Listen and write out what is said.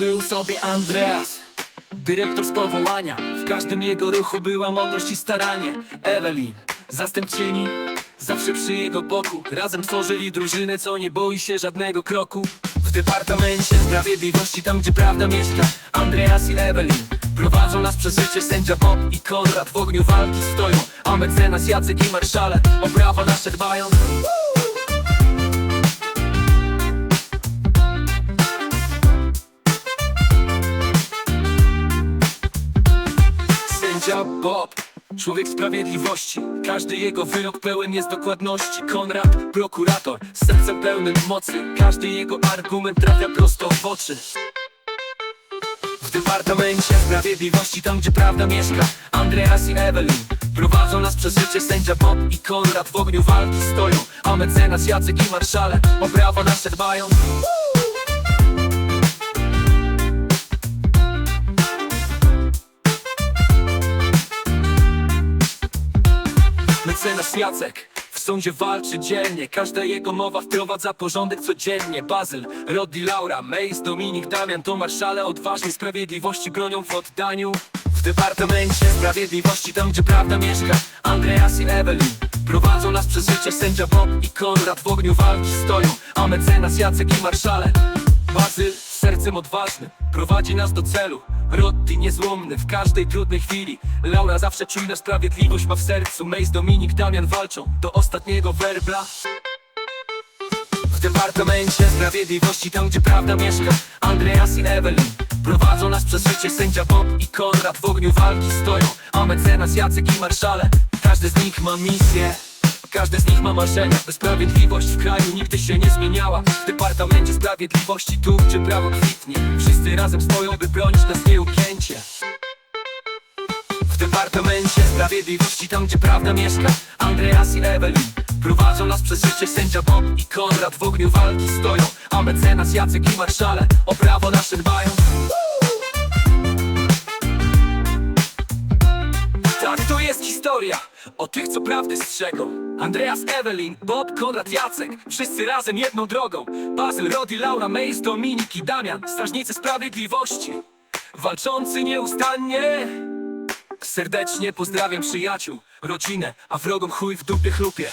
był sobie Andreas Dyrektor z powołania. W każdym jego ruchu była mądrość i staranie. Evelyn, zastępczyni Zawsze przy jego boku. Razem tworzyli drużynę, co nie boi się żadnego kroku. W Departamencie Sprawiedliwości, tam gdzie prawda mieszka. Andreas i Evelyn Prowadzą nas przez życie. Sędzia Bob i Konrad W ogniu walki stoją. A mecenas Jacek i marszale. O prawa nasze dbają Sędzia Bob, człowiek sprawiedliwości. Każdy jego wyrok pełen jest dokładności. Konrad, prokurator, z sercem pełnym mocy. Każdy jego argument trafia prosto w oczy. W Departamencie Sprawiedliwości, tam gdzie prawda mieszka Andreas i Evelyn Prowadzą nas przez życie. Sędzia Bob i Konrad W ogniu walki stoją A mecenas Jacek i marszale O prawo nasze dbają Mecenas Jacek w sądzie walczy dzielnie. Każda jego mowa wprowadza porządek codziennie. Bazyl, Rod i Laura, Mace, Dominik, Damian To marszale odważni. Sprawiedliwości bronią w oddaniu. W Departamencie Sprawiedliwości, tam gdzie prawda mieszka Andreas i Evelyn Prowadzą nas przez życie. Sędzia Bob i Konrad W ogniu walki stoją A mecenas Jacek i marszale. Bazyl, sercem odważnym Prowadzi nas do celu Roddy niezłomny w każdej trudnej chwili. Laura zawsze czujna sprawiedliwość ma w sercu. Mace, Dominik, Damian walczą do ostatniego werbla. W Departamencie Sprawiedliwości, tam gdzie prawda mieszka Andreas i Evelyn Prowadzą nas przez życie. Sędzia Bob i Konrad W ogniu walki stoją A mecenas Jacek i marszale. Każdy z nich ma misję każdy z nich ma marzenia, by sprawiedliwość w kraju nigdy się nie zmieniała. W Departamencie Sprawiedliwości, tu gdzie prawo kwitnie. Wszyscy razem stoją, by bronić nas nieugięcie. W Departamencie Sprawiedliwości, tam gdzie prawda mieszka Andreas i Evelyn Prowadzą nas przez życie sędzia Bob i Konrad. W ogniu walki stoją, a mecenas Jacek i marszale O prawo nasze dbają Tak, to jest historia. O tych, co prawdy strzegą. Andreas, Evelyn, Bob, Konrad, Jacek, wszyscy razem jedną drogą. Bazyl, Rodi, Laura, Mace, Dominik i Damian, strażnicy sprawiedliwości, walczący nieustannie. Serdecznie pozdrawiam przyjaciół, rodzinę, a wrogom chuj w dupie chlupie.